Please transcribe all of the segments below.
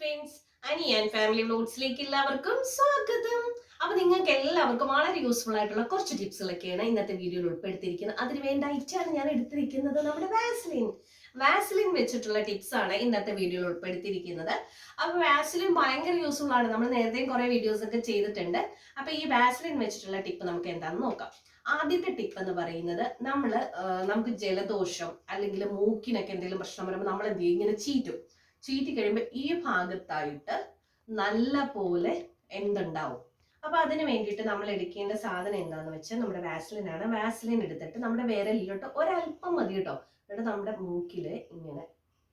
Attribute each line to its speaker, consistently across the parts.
Speaker 1: Friends അനിയൻ family വ്ലോഗ്സിലേക്ക് എല്ലാവർക്കും സ്വാഗതം. അപ്പൊ നിങ്ങൾക്ക് എല്ലാവർക്കും വളരെ യൂസ്ഫുൾ ആയിട്ടുള്ള കുറച്ച് ടിപ്സുകളൊക്കെയാണ് ഇന്നത്തെ വീഡിയോയിൽ ഉൾപ്പെടുത്തിയിരിക്കുന്നത്. അതിന് വേണ്ട ഐറ്റാണ് ഞാൻ എടുത്തിരിക്കുന്നത് നമ്മുടെ വാസ്ലിൻ വാസ്ലിൻ വെച്ചിട്ടുള്ള ടിപ്സ് ആണ് ഇന്നത്തെ വീഡിയോയിൽ ഉൾപ്പെടുത്തിയിരിക്കുന്നത്. അപ്പൊ വാസ്ലിൻ ഭയങ്കര യൂസ്ഫുൾ ആണ്. നമ്മൾ നേരത്തെയും കുറെ വീഡിയോസ് ഒക്കെ ചെയ്തിട്ടുണ്ട്. അപ്പൊ ഈ വാസ്ലിൻ വെച്ചിട്ടുള്ള ടിപ്പ് നമുക്ക് എന്താണെന്ന് നോക്കാം. ആദ്യത്തെ ടിപ്പ് എന്ന് പറയുന്നത് നമ്മൾ നമുക്ക് ജലദോഷം അല്ലെങ്കിൽ മൂക്കിനൊക്കെ എന്തെങ്കിലും പ്രശ്നം വരുമ്പോൾ നമ്മൾ എന്ത് ചെയ്യും? ഇങ്ങനെ ചീറ്റും. ചീറ്റി കഴിയുമ്പോൾ ഈ ഭാഗത്തായിട്ട് നല്ല പോലെ എന്തുണ്ടാവും. അപ്പൊ അതിന് വേണ്ടിയിട്ട് നമ്മൾ എടുക്കേണ്ട സാധനം എന്താണെന്ന് വെച്ചാൽ നമ്മുടെ വാസ്ലിൻ ആണ്. വാസ്ലിൻ എടുത്തിട്ട് നമ്മുടെ വിരലിലോട്ട് ഒരല്പം മതി കേട്ടോ. എന്നിട്ട് നമ്മുടെ മൂക്കിൽ ഇങ്ങനെ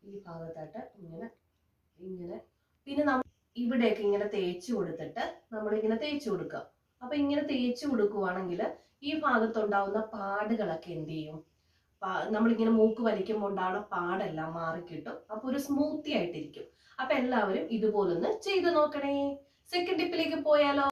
Speaker 1: ഈ ഭാഗത്തായിട്ട് ഇങ്ങനെ ഇങ്ങനെ. പിന്നെ നമ്മൾ ഇവിടെയൊക്കെ ഇങ്ങനെ തേച്ച് കൊടുത്തിട്ട് നമ്മൾ ഇങ്ങനെ തേച്ച് കൊടുക്കുക. അപ്പൊ ഇങ്ങനെ തേച്ച് കൊടുക്കുവാണെങ്കിൽ ഈ ഭാഗത്തുണ്ടാവുന്ന പാടുകളൊക്കെ എന്ത് ചെയ്യും? നമ്മളിങ്ങനെ മൂക്ക് വലിക്കുമ്പോൾ ഉണ്ടാവുന്ന പാടെല്ലാം മാറിക്കിട്ടും. അപ്പൊ ഒരു സ്മൂത്തി ആയിട്ടിരിക്കും. അപ്പൊ എല്ലാവരും ഇതുപോലൊന്ന് ചെയ്തു നോക്കണേ. സെക്കൻഡ് ടിപ്പിലേക്ക് പോയാലോ?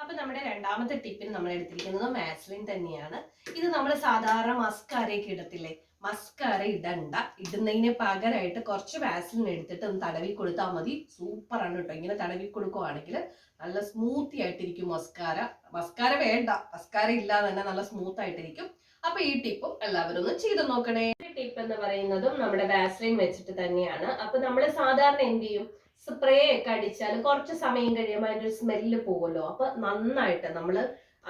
Speaker 1: അപ്പൊ നമ്മുടെ രണ്ടാമത്തെ ടിപ്പിന് നമ്മൾ എടുത്തിരിക്കുന്നത് മാസ്ലിൻ തന്നെയാണ്. ഇത് നമ്മൾ സാധാരണ മസ്കാരയൊക്കെ ഇടത്തില്ലേ? മസ്കാര ഇടണ്ട. ഇടുന്നതിന് പകരമായിട്ട് കുറച്ച് വാസ്ലിൻ എടുത്തിട്ട് ഒന്ന് തടവി കൊടുത്താൽ മതി. സൂപ്പർ ആണ് കേട്ടോ ഇങ്ങനെ തടവി കൊടുക്കുവാണെങ്കിൽ നല്ല സ്മൂത്തി ആയിട്ടിരിക്കും മസ്കാര മസ്കാര വേണ്ട. മസ്കാര ഇല്ലാതെ തന്നെ നല്ല സ്മൂത്ത് ആയിട്ടിരിക്കും. അപ്പൊ ഈ ടിപ്പും എല്ലാവരും ഒന്ന് ചെയ്തു നോക്കണേ. ടിപ്പ് എന്ന് പറയുന്നതും നമ്മുടെ വാസ്ലിൻ വെച്ചിട്ട് തന്നെയാണ്. അപ്പൊ നമ്മൾ സാധാരണ എന്ത് ചെയ്യും? സ്പ്രേ ഒക്കെ അടിച്ചാൽ കുറച്ച് സമയം കഴിയുമ്പോൾ അതിന്റെ ഒരു സ്മെല്ല് പോകുമല്ലോ അപ്പൊ നന്നായിട്ട് നമ്മൾ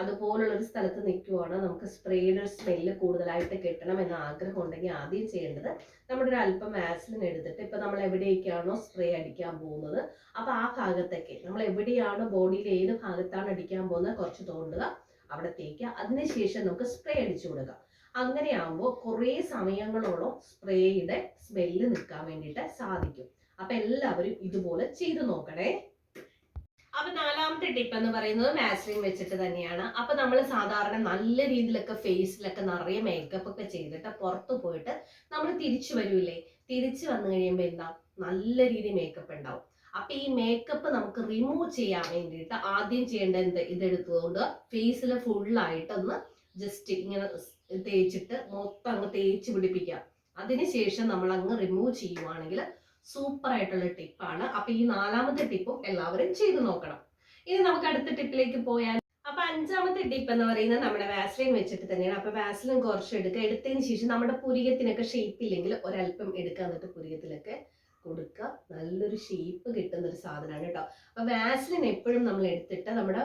Speaker 1: അതുപോലുള്ള ഒരു സ്ഥലത്ത് നിൽക്കുവാണ് നമുക്ക് സ്പ്രേയുടെ ഒരു സ്മെല്ല് കൂടുതലായിട്ട് കിട്ടണം എന്ന ആഗ്രഹം ഉണ്ടെങ്കിൽ ആദ്യം ചെയ്യേണ്ടത് നമ്മുടെ ഒരു അല്പം വാസ്ലിൻ എടുത്തിട്ട് ഇപ്പൊ നമ്മൾ എവിടേക്കാണോ സ്പ്രേ അടിക്കാൻ പോകുന്നത്. അപ്പൊ ആ ഭാഗത്തൊക്കെ നമ്മൾ എവിടെയാണോ ബോഡിയിൽ ഏത് ഭാഗത്താണ് അടിക്കാൻ പോകുന്നത് കുറച്ച് തോണ്ടുക അവിടെ തേക്കുക. അതിനുശേഷം നമുക്ക് സ്പ്രേ അടിച്ചു കൊടുക്കുക. അങ്ങനെയാകുമ്പോൾ കുറേ സമയങ്ങളോളം സ്പ്രേയുടെ സ്മെല്ല് നിൽക്കാൻ വേണ്ടിയിട്ട് സാധിക്കും. അപ്പൊ എല്ലാവരും ഇതുപോലെ ചെയ്തു നോക്കണേ. അപ്പൊ നാലാമത്തെ ടിപ്പ് എന്ന് പറയുന്നത് മാസ്ലിൻ വെച്ചിട്ട് തന്നെയാണ്. അപ്പൊ നമ്മൾ സാധാരണ നല്ല രീതിയിലൊക്കെ ഫേസിലൊക്കെ നിറയെ മേക്കപ്പ് ഒക്കെ ചെയ്തിട്ട് പുറത്തു പോയിട്ട് നമ്മൾ തിരിച്ചു വരൂലേ തിരിച്ചു വന്നു കഴിയുമ്പോൾ എന്താ? നല്ല രീതിയിൽ മേക്കപ്പ് ഉണ്ടാവും. അപ്പൊ ഈ മേക്കപ്പ് നമുക്ക് റിമൂവ് ചെയ്യാൻ വേണ്ടിയിട്ട് ആദ്യം ചെയ്യേണ്ട എന്ത്? ഇതെടുത്തുകൊണ്ട് ഫേസിൽ ഫുള്ളായിട്ടൊന്ന് ജസ്റ്റ് ഇങ്ങനെ തേച്ചിട്ട് മൊത്തം അങ്ങ് തേച്ച് പിടിപ്പിക്കാം. അതിനുശേഷം നമ്മൾ അങ്ങ് റിമൂവ് ചെയ്യുവാണെങ്കിൽ സൂപ്പർ ആയിട്ടുള്ള ടിപ്പാണ് അപ്പൊ ഈ നാലാമത്തെ ടിപ്പും എല്ലാവരും ചെയ്തു നോക്കണം. ഇനി നമുക്ക് അടുത്ത ടിപ്പിലേക്ക് പോയാൽ അപ്പൊ അഞ്ചാമത്തെ ടിപ്പ് എന്ന് പറയുന്നത് നമ്മുടെ വാസ്ലിൻ വെച്ചിട്ട് തന്നെയാണ്. അപ്പൊ വാസ്ലിൻ കുറച്ച് എടുക്കുക. എടുത്തതിന് ശേഷം നമ്മുടെ പുരികത്തിനൊക്കെ ഷേപ്പ് ഇല്ലെങ്കിൽ ഒരല്പം എടുക്കുക എന്നിട്ട് പുരികത്തിലൊക്കെ കൊടുക്കുക നല്ലൊരു ഷേപ്പ് കിട്ടുന്ന ഒരു സാധനമാണ് കേട്ടോ. അപ്പൊ വാസ്ലിൻ എപ്പോഴും നമ്മൾ എടുത്തിട്ട് നമ്മുടെ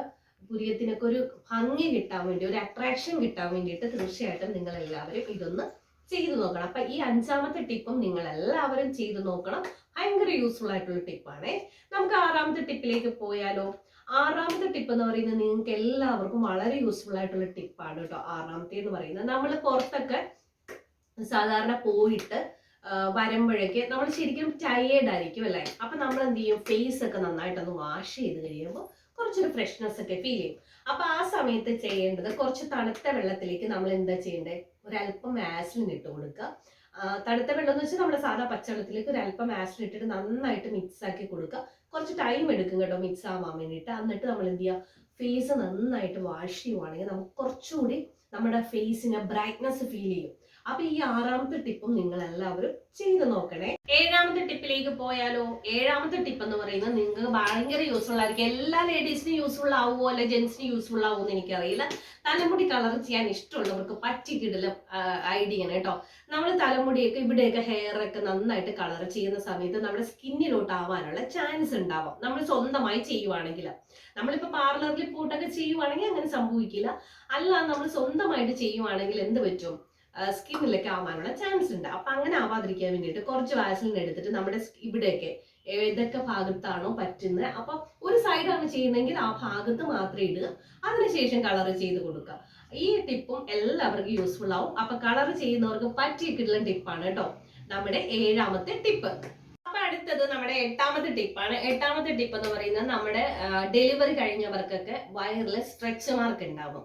Speaker 1: പുരിയത്തിനൊക്കെ ഒരു ഭംഗി കിട്ടാൻ വേണ്ടി ഒരു അട്രാക്ഷൻ കിട്ടാൻ വേണ്ടിയിട്ട് തീർച്ചയായിട്ടും നിങ്ങൾ എല്ലാവരും ഇതൊന്ന് ചെയ്തു നോക്കണം. അപ്പൊ ഈ അഞ്ചാമത്തെ ടിപ്പും നിങ്ങൾ എല്ലാവരും ചെയ്തു നോക്കണം. ഭയങ്കര യൂസ്ഫുൾ ആയിട്ടുള്ള ടിപ്പാണേ നമുക്ക് ആറാമത്തെ ടിപ്പിലേക്ക് പോയാലോ? ആറാമത്തെ ടിപ്പ് എന്ന് പറയുന്നത് നിങ്ങൾക്ക് എല്ലാവർക്കും വളരെ യൂസ്ഫുൾ ആയിട്ടുള്ള ടിപ്പാണ് കേട്ടോ. ആറാമത്തെ എന്ന് പറയുന്നത്. നമ്മൾ പുറത്തൊക്കെ സാധാരണ പോയിട്ട് വരുമ്പോഴേക്ക് നമ്മൾ ശരിക്കും ടയേർഡ് ആയിരിക്കും അല്ലേ? അപ്പൊ നമ്മൾ എന്ത് ചെയ്യും? ഫേസ് ഒക്കെ നന്നായിട്ടൊന്ന് വാഷ് ചെയ്ത് കഴിയുമ്പോൾ കുറച്ചൊരു ഫ്രഷ്നെസ് ഒക്കെ ഫീൽ ചെയ്യും. അപ്പൊ ആ സമയത്ത് ചെയ്യേണ്ടത് കുറച്ച് തണുത്ത വെള്ളത്തിലേക്ക് നമ്മൾ എന്താ ചെയ്യേണ്ടത് ഒരല്പം ആസിലിൻ ഇട്ട് കൊടുക്കുക. തണുത്ത വെള്ളം എന്ന് വെച്ചാൽ നമ്മൾ സാധാ പച്ചവെള്ളത്തിലേക്ക് ഒരു അല്പം വാസ്ലിൻ ഇട്ടിട്ട് നന്നായിട്ട് മിക്സ് ആക്കി കൊടുക്കുക. കുറച്ച് ടൈം എടുക്കും കേട്ടോ മിക്സ് ആവാൻ വേണ്ടിയിട്ട്. എന്നിട്ട് നമ്മൾ എന്ത് ചെയ്യുക? ഫേസ് നന്നായിട്ട് വാഷ് ചെയ്യുവാണെങ്കിൽ നമുക്ക് കുറച്ചുകൂടി നമ്മുടെ ഫേസിന് ബ്രൈറ്റ്നസ് ഫീൽ ചെയ്യും. അപ്പൊ ഈ ആറാമത്തെ ടിപ്പും നിങ്ങൾ എല്ലാവരും ചെയ്ത് നോക്കണേ. ഏഴാമത്തെ ടിപ്പിലേക്ക് പോയാലോ? ഏഴാമത്തെ ടിപ്പ് എന്ന് പറയുന്നത് നിങ്ങൾക്ക് ഭയങ്കര യൂസ്ഫുൾ ആയിരിക്കും. എല്ലാ ലേഡീസിനും യൂസ്ഫുൾ ആവുമോ? അല്ലെ ജെന്റ്സിന് യൂസ്ഫുൾ ആവുമോ എന്ന് എനിക്കറിയില്ല. തലമുടി കളർ ചെയ്യാൻ ഇഷ്ടമുള്ളവർക്ക് പറ്റിക്കിടല ഐഡിയ ആണ് കേട്ടോ. നമ്മൾ തലമുടിയൊക്കെ ഇവിടെയൊക്കെ ഹെയർ ഒക്കെ നന്നായിട്ട് കളർ ചെയ്യുന്ന സമയത്ത് നമ്മുടെ സ്കിന്നിലോട്ട് ആവാനുള്ള ചാൻസ് ഉണ്ടാവാം. നമ്മൾ സ്വന്തമായി ചെയ്യുവാണെങ്കിൽ നമ്മളിപ്പോ പാർലറിൽ പോയിട്ടൊക്കെ ചെയ്യുവാണെങ്കിൽ അങ്ങനെ സംഭവിക്കില്ല. അല്ല നമ്മൾ സ്വന്തമായിട്ട് ചെയ്യുവാണെങ്കിൽ എന്ത് പറ്റും? സ്കിന്നിലൊക്കെ ആവാനുള്ള ചാൻസ് ഉണ്ട്. അപ്പൊ അങ്ങനെ ആവാതിരിക്കാൻ വേണ്ടിയിട്ട് കുറച്ച് വാസലിൻ എടുത്തിട്ട് നമ്മുടെ ഇവിടെയൊക്കെ ഏതൊക്കെ ഭാഗത്താണോ പറ്റുന്നത് അപ്പൊ ഒരു സൈഡാണ് ചെയ്യുന്നതെങ്കിൽ ആ ഭാഗത്ത് മാത്രം ഇടുക. അതിനുശേഷം കളർ ചെയ്ത് കൊടുക്കുക. ഈ ടിപ്പും എല്ലാവർക്കും യൂസ്ഫുൾ ആവും. അപ്പൊ കളർ ചെയ്യുന്നവർക്ക് പറ്റിയിട്ടുള്ള ടിപ്പാണ് കേട്ടോ. നമ്മുടെ ഏഴാമത്തെ ടിപ്പ്. അപ്പൊ അടുത്തത് നമ്മുടെ എട്ടാമത്തെ ടിപ്പാണ് എട്ടാമത്തെ ടിപ്പ് എന്ന് പറയുന്നത് നമ്മുടെ ഡെലിവറി കഴിഞ്ഞവർക്കൊക്കെ വയറിൽ സ്ട്രെച്ച് മാർക്ക് ഉണ്ടാവും.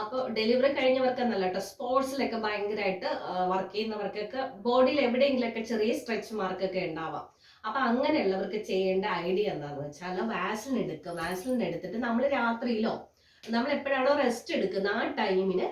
Speaker 1: അപ്പോൾ ഡെലിവറി കഴിഞ്ഞവർക്ക് എന്നല്ല കേട്ടോ സ്പോർട്സിലൊക്കെ ഭയങ്കരമായിട്ട് വർക്ക് ചെയ്യുന്നവർക്കൊക്കെ ബോഡിയിൽ എവിടെയെങ്കിലൊക്കെ ചെറിയ സ്ട്രെച്ച് മാർക്കൊക്കെ ഉണ്ടാവാം. അപ്പൊ അങ്ങനെയുള്ളവർക്ക് ചെയ്യേണ്ട ഐഡിയ എന്താണെന്ന് വെച്ചാൽ വാസലിൻ എടുക്കുക. വാസലിൻ എടുത്തിട്ട് നമ്മൾ രാത്രിയിലോ നമ്മൾ എപ്പോഴാണോ റെസ്റ്റ് എടുക്കുന്ന ആ ടൈമിന്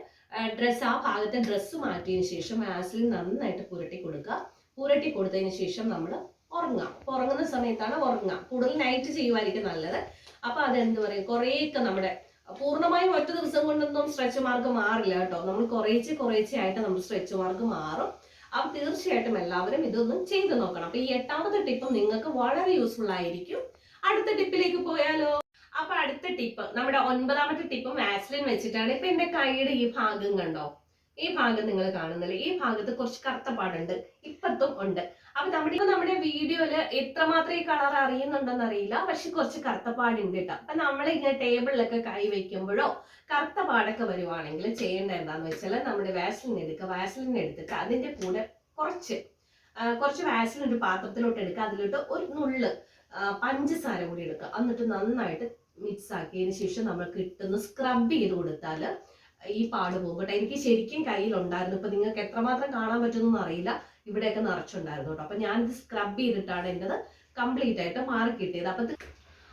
Speaker 1: ഡ്രസ്സ് ആ ഭാഗത്തെ ഡ്രസ്സ് മാറ്റിയതിന് ശേഷം വാസലിൻ നന്നായിട്ട് പുരട്ടി കൊടുക്കുക. പുരട്ടി കൊടുത്തതിന് ശേഷം നമ്മൾ ഉറങ്ങാം. ഉറങ്ങുന്ന സമയത്താണ് ഉറങ്ങാം. കൂടുതൽ നൈറ്റ് ചെയ്യുമായിരിക്കും നല്ലത്. അപ്പൊ അതെന്ത് പറയും? കുറേയൊക്കെ നമ്മുടെ പൂർണമായും ഒറ്റ ദിവസം കൊണ്ടൊന്നും സ്ട്രെച്ച് മാർക്ക് മാറില്ല കേട്ടോ. നമ്മൾ കുറേച്ച് കുറേശ്ശെ ആയിട്ട് നമ്മൾ സ്ട്രെച്ച് മാർക്ക് മാറും. അപ്പൊ തീർച്ചയായിട്ടും എല്ലാവരും ഇതൊന്നും ചെയ്തു നോക്കണം. അപ്പൊ ഈ എട്ടാമത്തെ ടിപ്പ് നിങ്ങൾക്ക് വളരെ യൂസ്ഫുൾ ആയിരിക്കും. അടുത്ത ടിപ്പിലേക്ക് പോയാലോ? അപ്പൊ അടുത്ത ടിപ്പ് നമ്മുടെ ഒൻപതാമത്തെ ടിപ്പ് വാസ്ലിൻ വെച്ചിട്ടാണ് ഇപ്പൊ എന്റെ കൈയുടെ ഈ ഭാഗം കണ്ടോ? ഈ ഭാഗം നിങ്ങൾ കാണുന്നില്ല? ഈ ഭാഗത്ത് കുറച്ച് കറുത്ത പാടുണ്ട്. ഇപ്പത്തും ഉണ്ട്. അപ്പൊ നമ്മുടെ ഇപ്പൊ നമ്മുടെ വീഡിയോയിൽ എത്രമാത്രം ഈ കളർ അറിയുന്നുണ്ടെന്ന് അറിയില്ല പക്ഷെ കുറച്ച് കറുത്ത പാടുണ്ട് കേട്ടോ. അപ്പൊ നമ്മൾ ഇങ്ങനെ ടേബിളിലൊക്കെ കൈ വെക്കുമ്പോഴോ കറുത്ത പാടൊക്കെ വരുവാണെങ്കിൽ ചെയ്യേണ്ട എന്താന്ന് വെച്ചാൽ നമ്മുടെ വാസലിൻ എടുക്കുക. വാസലിൻ എടുത്തിട്ട് അതിന്റെ കൂടെ കുറച്ച് കുറച്ച് വാസലിൻ ഒരു പാത്രത്തിലോട്ട് എടുക്കുക. അതിലോട്ട് ഒരു നുള്ള് പഞ്ചസാര കൂടി എടുക്കുക. എന്നിട്ട് നന്നായിട്ട് മിക്സ് ആക്കിയതിന് ശേഷം നമ്മൾ കിട്ടുന്ന സ്ക്രബ് ചെയ്ത് കൊടുത്താൽ ഈ പാട് പോകും കേട്ടോ. എനിക്ക് ശരിക്കും കയ്യിലുണ്ടായിരുന്നു. ഇപ്പൊ നിങ്ങൾക്ക് എത്രമാത്രം കാണാൻ പറ്റുമെന്നൊന്നും അറിയില്ല. ഇവിടെയൊക്കെ നിറച്ചുണ്ടായിരുന്നു കേട്ടോ. അപ്പൊ ഞാനിത് സ്ക്രബ് ചെയ്തിട്ടാണ് എന്റെത് കംപ്ലീറ്റ് ആയിട്ട് മാറി കിട്ടിയത്. അപ്പൊ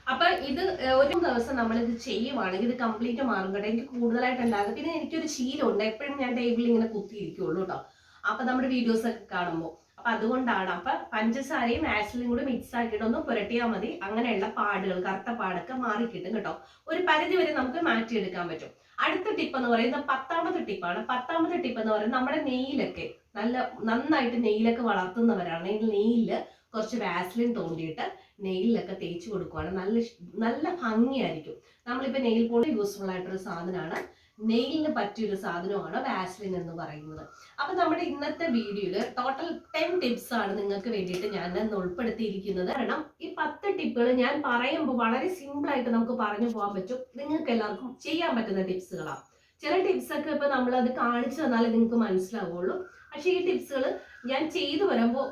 Speaker 1: അപ്പൊ ഇത് ഒരു ദിവസം നമ്മൾ ഇത് ചെയ്യുവാണെങ്കിൽ ഇത് കംപ്ലീറ്റ് മാറും കേട്ടോ. എനിക്ക് കൂടുതലായിട്ട് ഉണ്ടാകും പിന്നെ എനിക്കൊരു ശീലമുണ്ട്. എപ്പോഴും ഞാൻ ടേബിളിൽ ഇങ്ങനെ കുത്തിയിരിക്കുള്ളൂ കേട്ടോ. അപ്പൊ നമ്മുടെ വീഡിയോസ് ഒക്കെ കാണുമ്പോൾ അപ്പൊ അതുകൊണ്ടാണ് അപ്പൊ പഞ്ചസാരയും ആസിലും കൂടി മിക്സ് ആക്കിയിട്ട് ഒന്ന് പുരട്ടിയാൽ മതി. അങ്ങനെയുള്ള പാടുകൾ കറുത്ത പാടൊക്കെ മാറി കിട്ടും കേട്ടോ. ഒരു പരിധി വരെ നമുക്ക് മാറ്റിയെടുക്കാൻ പറ്റും. അടുത്ത ടിപ്പ് എന്ന് പറയുന്നത് പത്താമത്തെ ടിപ്പാണ് പത്താമത്തെ ടിപ്പ് എന്ന് പറയുന്നത് നമ്മുടെ നെയ്യിലൊക്കെ. നല്ല നന്നായിട്ട് നെയ്യിലൊക്കെ വളർത്തുന്നവരാണെങ്കിൽ നെയ്യിൽ കുറച്ച് വാസ്ലിൻ തോണ്ടിയിട്ട് നെയിലൊക്കെ തേച്ച് കൊടുക്കുവാണ്. നല്ല നല്ല ഭംഗിയായിരിക്കും. നമ്മളിപ്പോ നെയിൽ പോളിഷ് യൂസ്ഫുൾ ആയിട്ടൊരു സാധനമാണ് നെയിലിന് പറ്റിയൊരു സാധനമാണ് വാസ്ലിൻ എന്ന് പറയുന്നത്. അപ്പൊ നമ്മുടെ ഇന്നത്തെ വീഡിയോയിൽ ടോട്ടൽ ടെൻ ടിപ്സ് ആണ് നിങ്ങൾക്ക് വേണ്ടിയിട്ട് ഞാൻ ഇന്ന് ഉൾപ്പെടുത്തിയിരിക്കുന്നത്. കാരണം ഈ പത്ത് ടിപ്പുകൾ ഞാൻ പറയുമ്പോൾ വളരെ സിമ്പിൾ ആയിട്ട് നമുക്ക് പറഞ്ഞു പോകാൻ പറ്റും. നിങ്ങൾക്ക് എല്ലാവർക്കും ചെയ്യാൻ പറ്റുന്ന ടിപ്സുകളാണ് ചില ടിപ്സൊക്കെ ഇപ്പൊ നമ്മൾ അത് കാണിച്ചു തന്നാലേ നിങ്ങൾക്ക് മനസ്സിലാവുള്ളൂ. പക്ഷെ ഈ ടിപ്സുകൾ ഞാൻ ചെയ്തു വരുമ്പോൾ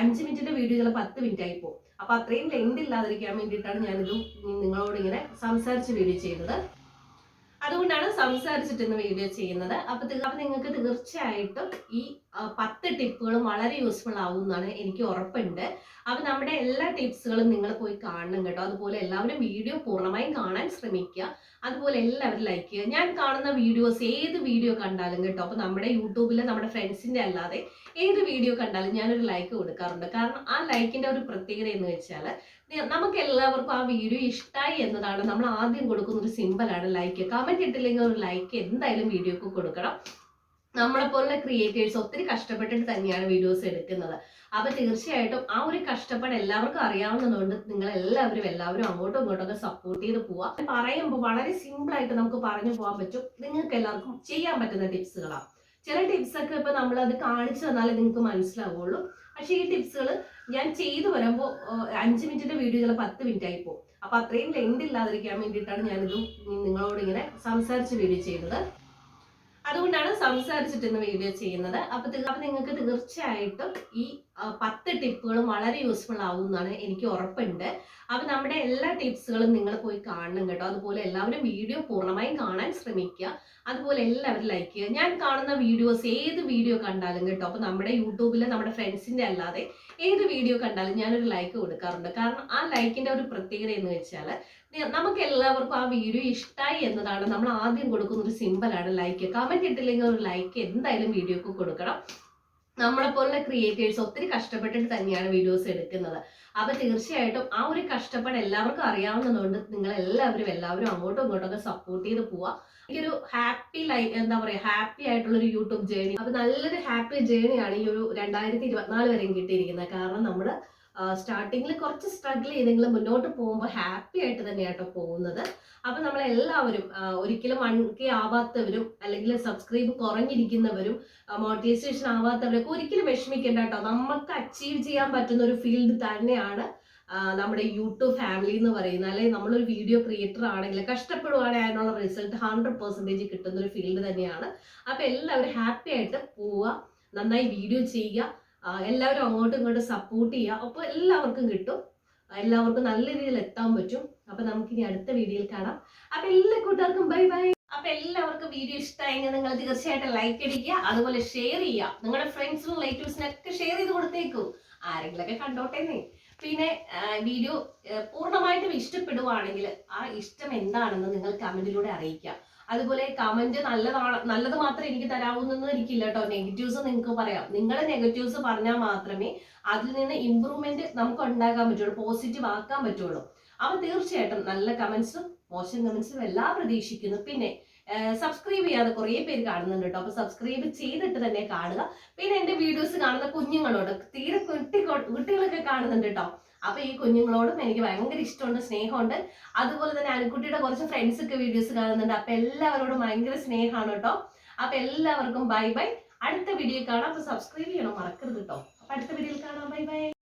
Speaker 1: അഞ്ച് മിനിറ്റിന്റെ വീഡിയോ ചില പത്ത് മിനിറ്റ് ആയി പോകും. അപ്പൊ അത്രയും ലെങ്ത് ഇല്ലാതിരിക്കാൻ വേണ്ടിയിട്ടാണ് ഞാനിത് നിങ്ങളോട് ഇങ്ങനെ സംസാരിച്ച് വീഡിയോ ചെയ്തത് അതുകൊണ്ടാണ് സംസാരിച്ചിട്ട് വീഡിയോ ചെയ്യുന്നത്. അപ്പൊ നിങ്ങൾക്ക് തീർച്ചയായിട്ടും ഈ പത്ത് ടിപ്പുകളും വളരെ യൂസ്ഫുൾ ആവും എന്നാണ് എനിക്ക് ഉറപ്പുണ്ട്. അപ്പൊ നമ്മുടെ എല്ലാ ടിപ്സുകളും നിങ്ങൾ പോയി കാണണം കേട്ടോ. അതുപോലെ എല്ലാവരും വീഡിയോ പൂർണമായും കാണാൻ ശ്രമിക്കുക. അതുപോലെ എല്ലാവരും ലൈക്ക് ചെയ്യുക. ഞാൻ കാണുന്ന വീഡിയോസ് ഏത് വീഡിയോ കണ്ടാലും കേട്ടോ അപ്പൊ നമ്മുടെ യൂട്യൂബിൽ നമ്മുടെ ഫ്രണ്ട്സിന്റെ അല്ലാതെ ഏത് വീഡിയോ കണ്ടാലും ഞാനൊരു ലൈക്ക് കൊടുക്കാറുണ്ട്. കാരണം ആ ലൈക്കിന്റെ ഒരു പ്രത്യേകത എന്ന് വെച്ചാൽ നമുക്ക് എല്ലാവർക്കും ആ വീഡിയോ ഇഷ്ടമായി എന്നതാണ്. നമ്മൾ ആദ്യം കൊടുക്കുന്ന ഒരു സിമ്പിളാണ് ലൈക്ക് കമന്റ് ഇട്ടില്ലെങ്കിൽ ഒരു ലൈക്ക് എന്തായാലും വീഡിയോക്ക് കൊടുക്കണം. നമ്മളെ പോലുള്ള ക്രിയേറ്റേഴ്സ് ഒത്തിരി കഷ്ടപ്പെട്ടിട്ട് തന്നെയാണ് വീഡിയോസ് എടുക്കുന്നത്. അപ്പൊ തീർച്ചയായിട്ടും ആ ഒരു കഷ്ടപ്പാട് എല്ലാവർക്കും അറിയാവുന്നതുകൊണ്ട് നിങ്ങൾ എല്ലാവരും എല്ലാവരും അങ്ങോട്ടും ഇങ്ങോട്ടും ഒക്കെ സപ്പോർട്ട് ചെയ്ത് പോവാം. പറയുമ്പോൾ വളരെ സിമ്പിൾ ആയിട്ട് നമുക്ക് പറഞ്ഞു പോകാൻ പറ്റും. നിങ്ങൾക്ക് എല്ലാവർക്കും ചെയ്യാൻ പറ്റുന്ന ടിപ്സുകളാണ് ചില ടിപ്സ് ഒക്കെ ഇപ്പൊ നമ്മൾ അത് കാണിച്ചു തന്നാലേ നിങ്ങൾക്ക് മനസ്സിലാവുള്ളൂ. പക്ഷേ ഈ ടിപ്സുകൾ ഞാൻ ചെയ്തു വരുമ്പോൾ അഞ്ച് മിനിറ്റിന്റെ വീഡിയോ ചില പത്ത് മിനിറ്റ് ആയി പോകും. അപ്പൊ അത്രയും ലെങ്ത് ഇല്ലാതിരിക്കാൻ വേണ്ടിയിട്ടാണ് ഞാനിത് നിങ്ങളോട് ഇങ്ങനെ സംസാരിച്ച് വീഡിയോ ചെയ്തത്. അതുകൊണ്ടാണ് സംസാരിച്ചിട്ട് ഇന്ന് വീഡിയോ ചെയ്യുന്നത്. അപ്പൊ നിങ്ങൾക്ക് തീർച്ചയായിട്ടും ഈ പത്ത് ടിപ്പുകളും വളരെ യൂസ്ഫുൾ ആവും എന്നാണ് എനിക്ക് ഉറപ്പുണ്ട്. അപ്പൊ നമ്മുടെ എല്ലാ ടിപ്സുകളും നിങ്ങൾ പോയി കാണണം കേട്ടോ. അതുപോലെ എല്ലാവരും വീഡിയോ പൂർണമായും കാണാൻ ശ്രമിക്കുക. അതുപോലെ എല്ലാവരും ലൈക്ക് ചെയ്യുക. ഞാൻ കാണുന്ന വീഡിയോസ് ഏത് വീഡിയോ കണ്ടാലും കേട്ടോ അപ്പൊ നമ്മുടെ യൂട്യൂബിൽ നമ്മുടെ ഫ്രണ്ട്സിന്റെ അല്ലാതെ ഏത് വീഡിയോ കണ്ടാലും ഞാനൊരു ലൈക്ക് കൊടുക്കാറുണ്ട്. കാരണം ആ ലൈക്കിന്റെ ഒരു പ്രത്യേകത എന്ന് വെച്ചാൽ നമുക്ക് എല്ലാവർക്കും ആ വീഡിയോ ഇഷ്ടമായി എന്നതാണ്. നമ്മൾ ആദ്യം കൊടുക്കുന്ന ഒരു സിമ്പിളാണ് ലൈക്ക് കമന്റ് ഇട്ടില്ലെങ്കിൽ ഒരു ലൈക്ക് എന്തായാലും വീഡിയോക്ക് കൊടുക്കണം. നമ്മളെ പോലുള്ള ക്രിയേറ്റേഴ്സ് ഒത്തിരി കഷ്ടപ്പെട്ടിട്ട് തന്നെയാണ് വീഡിയോസ് എടുക്കുന്നത്. അപ്പൊ തീർച്ചയായിട്ടും ആ ഒരു കഷ്ടപ്പാട് എല്ലാവർക്കും അറിയാവുന്നതുകൊണ്ട് നിങ്ങൾ എല്ലാവരും എല്ലാവരും അങ്ങോട്ടും ഇങ്ങോട്ടും ഒക്കെ സപ്പോർട്ട് ചെയ്ത് പോവാ. എനിക്കൊരു ഹാപ്പി ലൈ എന്താ പറയാ ഹാപ്പി ആയിട്ടുള്ള ഒരു യൂട്യൂബ് ജേണി അപ്പൊ നല്ലൊരു ഹാപ്പി ജേണിയാണ് ഈ ഒരു രണ്ടായിരത്തി ഇരുപത്തിനാല് വരെയും കിട്ടിയിരിക്കുന്നത്. കാരണം നമ്മുടെ സ്റ്റാർട്ടിങ്ങിൽ കുറച്ച് സ്ട്രഗിൾ ചെയ്തെങ്കിലും മുന്നോട്ട് പോകുമ്പോൾ ഹാപ്പി ആയിട്ട് തന്നെയാട്ടോ പോകുന്നത്. അപ്പൊ നമ്മളെല്ലാവരും ഒരിക്കലും വൺ ആവാത്തവരും അല്ലെങ്കിൽ സബ്സ്ക്രൈബ് കുറഞ്ഞിരിക്കുന്നവരും മോട്ടിവേഷൻ ആവാത്തവരൊക്കെ ഒരിക്കലും വിഷമിക്കേണ്ട കേട്ടോ നമുക്ക് അച്ചീവ് ചെയ്യാൻ പറ്റുന്ന ഒരു ഫീൽഡ് തന്നെയാണ് നമ്മുടെ യൂട്യൂബ് ഫാമിലി എന്ന് പറയുന്നത്. അല്ലെങ്കിൽ നമ്മളൊരു വീഡിയോ ക്രിയേറ്റർ ആണെങ്കിൽ കഷ്ടപ്പെടുവാണെങ്കിൽ അതിനുള്ള റിസൾട്ട് ഹൺഡ്രഡ് പെർസെന്റേജ് കിട്ടുന്ന ഒരു ഫീൽഡ് തന്നെയാണ്. അപ്പൊ എല്ലാവരും ഹാപ്പി ആയിട്ട് പോവുക നന്നായി വീഡിയോ ചെയ്യുക. എല്ലാവരും അങ്ങോട്ടും ഇങ്ങോട്ടും സപ്പോർട്ട് ചെയ്യുക അപ്പോൾ എല്ലാവർക്കും കിട്ടും. എല്ലാവർക്കും നല്ല രീതിയിൽ എത്താൻ പറ്റും. അപ്പൊ നമുക്ക് ഇനി അടുത്ത വീഡിയോയിൽ കാണാം. അപ്പൊ എല്ലാ കൂട്ടുകാർക്കും ബൈ ബൈ അപ്പൊ എല്ലാവർക്കും വീഡിയോ ഇഷ്ടമായെങ്കിൽ നിങ്ങൾ തീർച്ചയായിട്ടും ലൈക്ക് അടിക്കുക. അതുപോലെ ഷെയർ ചെയ്യുക. നിങ്ങളുടെ ഫ്രണ്ട്സിനും റിലേറ്റീവ്സിനൊക്കെ ഷെയർ ചെയ്ത് കൊടുത്തേക്കൂ. ആരെങ്കിലൊക്കെ കണ്ടോട്ടേന്നേ പിന്നെ വീഡിയോ പൂർണമായിട്ടും ഇഷ്ടപ്പെടുവാണെങ്കിൽ ആ ഇഷ്ടം എന്താണെന്ന് നിങ്ങൾ കമന്റിലൂടെ അറിയിക്കുക. അതുപോലെ കമന്റ് നല്ലതാണ് നല്ലത് മാത്രമേ എനിക്ക് തരാവുന്നൊന്നും എനിക്കില്ല കേട്ടോ നെഗറ്റീവ്സ് നിങ്ങൾക്ക് പറയാം. നിങ്ങളുടെ നെഗറ്റീവ്സ് പറഞ്ഞാൽ മാത്രമേ അതിൽ നിന്ന് ഇമ്പ്രൂവ്മെന്റ് നമുക്ക് ഉണ്ടാക്കാൻ പറ്റുള്ളൂ പോസിറ്റീവ് ആക്കാൻ പറ്റുള്ളൂ. അപ്പൊ തീർച്ചയായിട്ടും നല്ല കമന്റ്സും മോശം കമന്റ്സും എല്ലാം പ്രതീക്ഷിക്കുന്നു. പിന്നെ സബ്സ്ക്രൈബ് ചെയ്യാതെ കുറേ പേര് കാണുന്നുണ്ട് കേട്ടോ അപ്പൊ സബ്സ്ക്രൈബ് ചെയ്തിട്ട് തന്നെ കാണുക. പിന്നെ എന്റെ വീഡിയോസ് കാണുന്ന കുഞ്ഞുങ്ങളോട് തീരെ കുട്ടി കുട്ടികളൊക്കെ കാണുന്നുണ്ട് കേട്ടോ അപ്പൊ ഈ കുഞ്ഞുങ്ങളോടും എനിക്ക് ഭയങ്കര ഇഷ്ടമുണ്ട് സ്നേഹമുണ്ട്. അതുപോലെ തന്നെ അനുക്കുട്ടിയുടെ കുറച്ച് ഫ്രണ്ട്സ് ഒക്കെ വീഡിയോസ് കാണുന്നുണ്ട്. അപ്പൊ എല്ലാവരോടും ഭയങ്കര സ്നേഹമാണ് കേട്ടോ. അപ്പൊ എല്ലാവർക്കും ബൈ ബൈ അടുത്ത വീഡിയോ കാണാം. അപ്പൊ സബ്സ്ക്രൈബ് ചെയ്യണം. മറക്കരുത് കേട്ടോ. അപ്പൊ അടുത്ത വീഡിയോയിൽ കാണാം. Bye bye